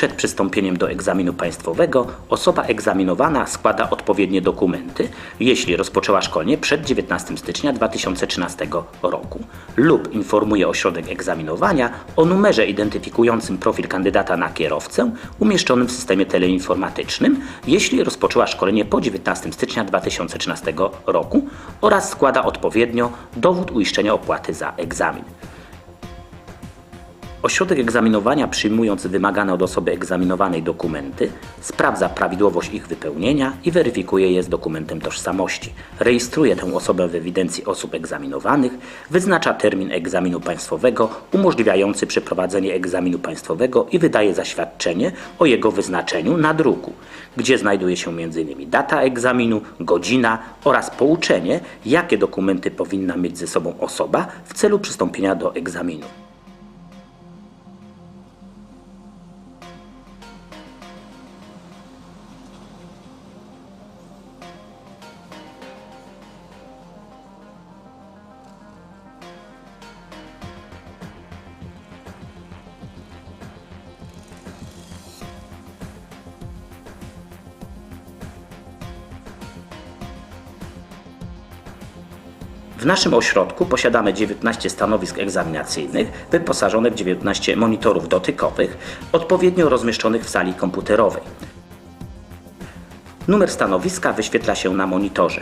przed przystąpieniem do egzaminu państwowego osoba egzaminowana składa odpowiednie dokumenty, jeśli rozpoczęła szkolenie przed 19 stycznia 2013 roku lub informuje ośrodek egzaminowania o numerze identyfikującym profil kandydata na kierowcę umieszczonym w systemie teleinformatycznym, jeśli rozpoczęła szkolenie po 19 stycznia 2013 roku oraz składa odpowiednio dowód uiszczenia opłaty za egzamin. Ośrodek egzaminowania przyjmując wymagane od osoby egzaminowanej dokumenty, sprawdza prawidłowość ich wypełnienia i weryfikuje je z dokumentem tożsamości. Rejestruje tę osobę w ewidencji osób egzaminowanych, wyznacza termin egzaminu państwowego umożliwiający przeprowadzenie egzaminu państwowego i wydaje zaświadczenie o jego wyznaczeniu na druku, gdzie znajduje się m.in. data egzaminu, godzina oraz pouczenie, jakie dokumenty powinna mieć ze sobą osoba w celu przystąpienia do egzaminu. W naszym ośrodku posiadamy 19 stanowisk egzaminacyjnych wyposażone w 19 monitorów dotykowych, odpowiednio rozmieszczonych w sali komputerowej. Numer stanowiska wyświetla się na monitorze.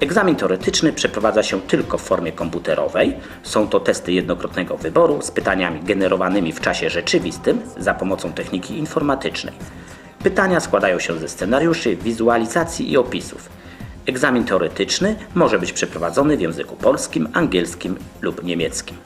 Egzamin teoretyczny przeprowadza się tylko w formie komputerowej. Są to testy jednokrotnego wyboru z pytaniami generowanymi w czasie rzeczywistym za pomocą techniki informatycznej. Pytania składają się ze scenariuszy, wizualizacji i opisów. Egzamin teoretyczny może być przeprowadzony w języku polskim, angielskim lub niemieckim.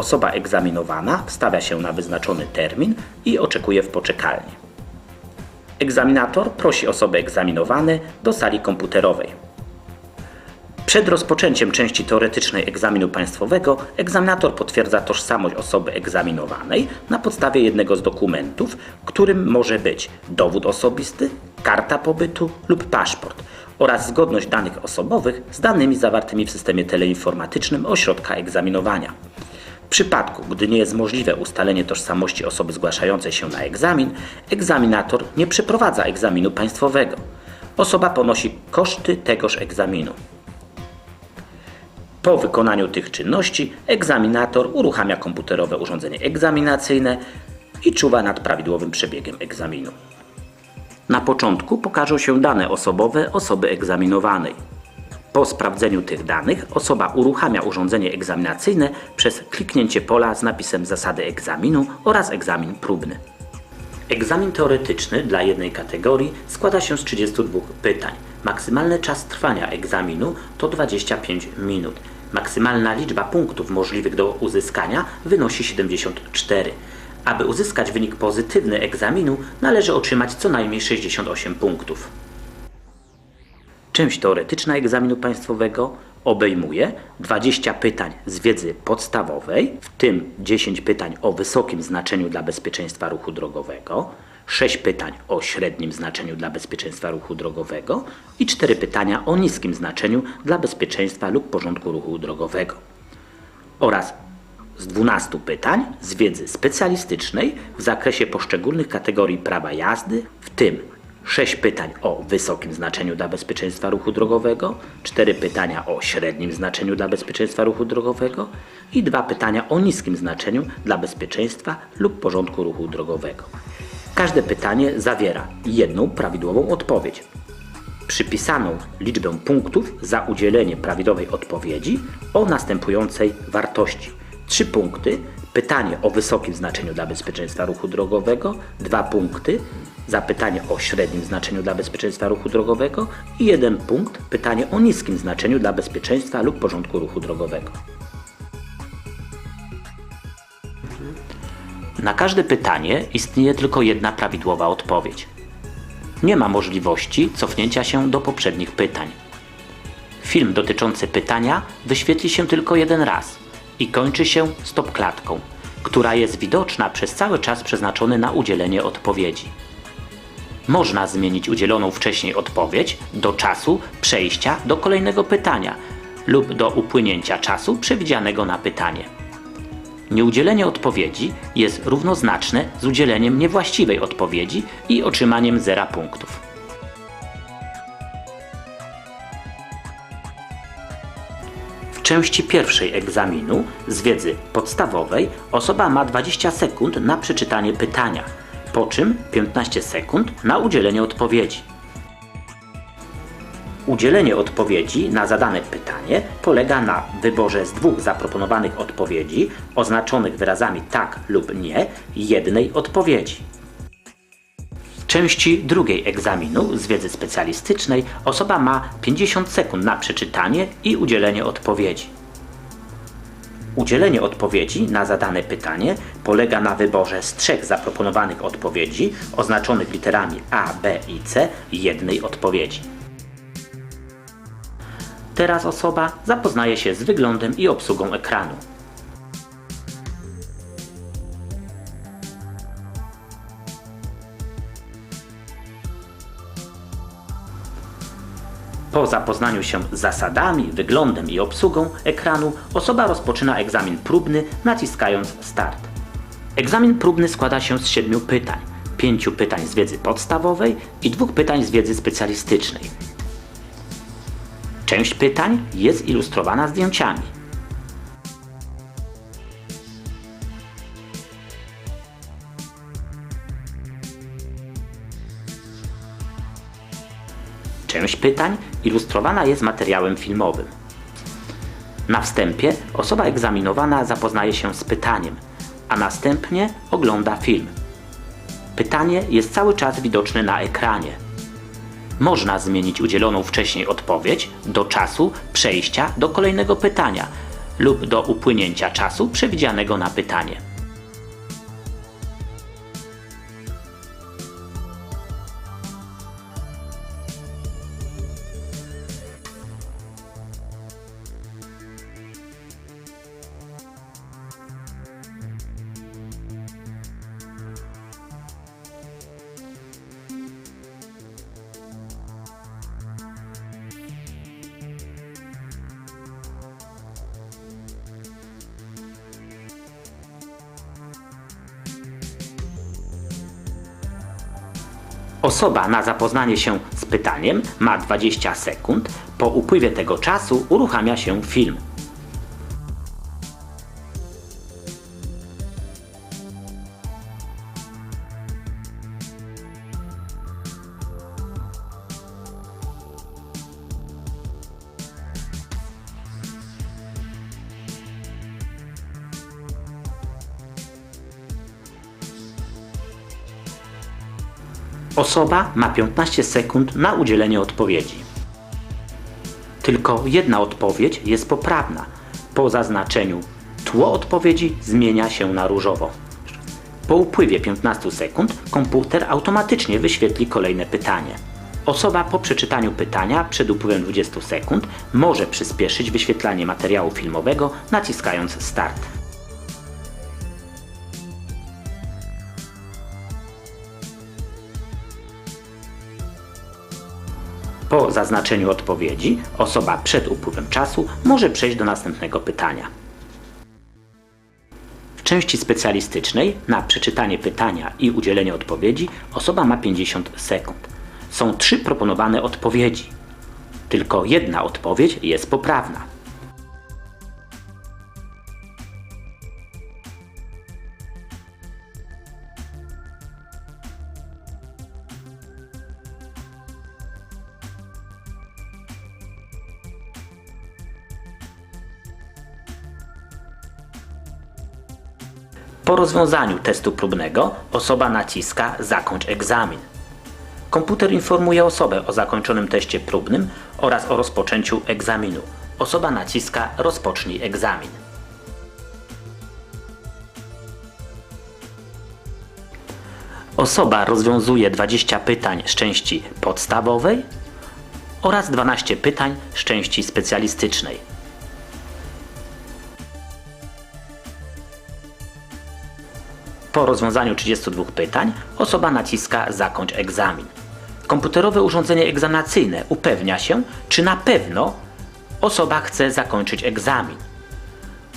Osoba egzaminowana wstawia się na wyznaczony termin i oczekuje w poczekalni. Egzaminator prosi osoby egzaminowane do sali komputerowej. Przed rozpoczęciem części teoretycznej egzaminu państwowego egzaminator potwierdza tożsamość osoby egzaminowanej na podstawie jednego z dokumentów, którym może być dowód osobisty, karta pobytu lub paszport oraz zgodność danych osobowych z danymi zawartymi w systemie teleinformatycznym ośrodka egzaminowania. Przypadku, gdy nie jest możliwe ustalenie tożsamości osoby zgłaszającej się na egzamin, egzaminator nie przeprowadza egzaminu państwowego. Osoba ponosi koszty tegoż egzaminu. Po wykonaniu tych czynności egzaminator uruchamia komputerowe urządzenie egzaminacyjne i czuwa nad prawidłowym przebiegiem egzaminu. Na początku pokażą się dane osobowe osoby egzaminowanej. Po sprawdzeniu tych danych osoba uruchamia urządzenie egzaminacyjne przez kliknięcie pola z napisem zasady egzaminu oraz egzamin próbny. Egzamin teoretyczny dla jednej kategorii składa się z 32 pytań. Maksymalny czas trwania egzaminu to 25 minut. Maksymalna liczba punktów możliwych do uzyskania wynosi 74. Aby uzyskać wynik pozytywny egzaminu, należy otrzymać co najmniej 68 punktów. Część teoretyczna egzaminu państwowego obejmuje 20 pytań z wiedzy podstawowej, w tym 10 pytań o wysokim znaczeniu dla bezpieczeństwa ruchu drogowego, 6 pytań o średnim znaczeniu dla bezpieczeństwa ruchu drogowego i 4 pytania o niskim znaczeniu dla bezpieczeństwa lub porządku ruchu drogowego. Oraz z 12 pytań z wiedzy specjalistycznej w zakresie poszczególnych kategorii prawa jazdy, w tym 6 pytań o wysokim znaczeniu dla bezpieczeństwa ruchu drogowego, 4 pytania o średnim znaczeniu dla bezpieczeństwa ruchu drogowego i 2 pytania o niskim znaczeniu dla bezpieczeństwa lub porządku ruchu drogowego. Każde pytanie zawiera jedną prawidłową odpowiedź. Przypisaną liczbę punktów za udzielenie prawidłowej odpowiedzi o następującej wartości. 3 punkty pytanie o wysokim znaczeniu dla bezpieczeństwa ruchu drogowego, 2 punkty za pytanie o średnim znaczeniu dla bezpieczeństwa ruchu drogowego i 1 punkt pytanie o niskim znaczeniu dla bezpieczeństwa lub porządku ruchu drogowego. Na każde pytanie istnieje tylko jedna prawidłowa odpowiedź. Nie ma możliwości cofnięcia się do poprzednich pytań. Film dotyczący pytania wyświetli się tylko jeden raz i kończy się stopklatką, która jest widoczna przez cały czas przeznaczony na udzielenie odpowiedzi. Można zmienić udzieloną wcześniej odpowiedź do czasu przejścia do kolejnego pytania lub do upłynięcia czasu przewidzianego na pytanie. Nieudzielenie odpowiedzi jest równoznaczne z udzieleniem niewłaściwej odpowiedzi i otrzymaniem zera punktów. W części pierwszej egzaminu z wiedzy podstawowej osoba ma 20 sekund na przeczytanie pytania, po czym 15 sekund na udzielenie odpowiedzi. Udzielenie odpowiedzi na zadane pytanie polega na wyborze z dwóch zaproponowanych odpowiedzi oznaczonych wyrazami tak lub nie jednej odpowiedzi. Części drugiej egzaminu z wiedzy specjalistycznej osoba ma 50 sekund na przeczytanie i udzielenie odpowiedzi. Udzielenie odpowiedzi na zadane pytanie polega na wyborze z trzech zaproponowanych odpowiedzi oznaczonych literami A, B i C jednej odpowiedzi. Teraz osoba zapoznaje się z wyglądem i obsługą ekranu. Po zapoznaniu się z zasadami, wyglądem i obsługą ekranu, osoba rozpoczyna egzamin próbny naciskając Start. Egzamin próbny składa się z siedmiu pytań, pięciu pytań z wiedzy podstawowej i dwóch pytań z wiedzy specjalistycznej. Część pytań jest ilustrowana zdjęciami. Część pytań ilustrowana jest materiałem filmowym. Na wstępie osoba egzaminowana zapoznaje się z pytaniem, a następnie ogląda film. Pytanie jest cały czas widoczne na ekranie. Można zmienić udzieloną wcześniej odpowiedź do czasu przejścia do kolejnego pytania lub do upłynięcia czasu przewidzianego na pytanie. Osoba na zapoznanie się z pytaniem ma 20 sekund. Po upływie tego czasu uruchamia się film. Osoba ma 15 sekund na udzielenie odpowiedzi. Tylko jedna odpowiedź jest poprawna. Po zaznaczeniu tło odpowiedzi zmienia się na różowo. Po upływie 15 sekund komputer automatycznie wyświetli kolejne pytanie. Osoba po przeczytaniu pytania przed upływem 20 sekund może przyspieszyć wyświetlanie materiału filmowego naciskając Start. Po zaznaczeniu odpowiedzi osoba przed upływem czasu może przejść do następnego pytania. W części specjalistycznej na przeczytanie pytania i udzielenie odpowiedzi osoba ma 50 sekund. Są trzy proponowane odpowiedzi. Tylko jedna odpowiedź jest poprawna. Rozwiązaniu testu próbnego osoba naciska Zakończ egzamin. Komputer informuje osobę o zakończonym teście próbnym oraz o rozpoczęciu egzaminu. Osoba naciska Rozpocznij egzamin. Osoba rozwiązuje 20 pytań z części podstawowej oraz 12 pytań z części specjalistycznej. Po rozwiązaniu 32 pytań osoba naciska Zakończ egzamin. Komputerowe urządzenie egzaminacyjne upewnia się, czy na pewno osoba chce zakończyć egzamin.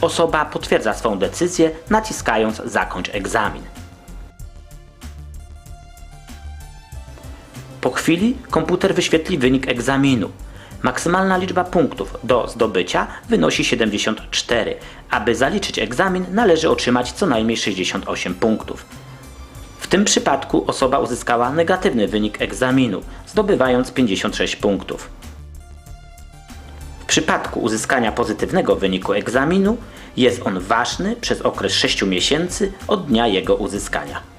Osoba potwierdza swoją decyzję naciskając Zakończ egzamin. Po chwili komputer wyświetli wynik egzaminu. Maksymalna liczba punktów do zdobycia wynosi 74. Aby zaliczyć egzamin należy otrzymać co najmniej 68 punktów. W tym przypadku osoba uzyskała negatywny wynik egzaminu, zdobywając 56 punktów. W przypadku uzyskania pozytywnego wyniku egzaminu jest on ważny przez okres 6 miesięcy od dnia jego uzyskania.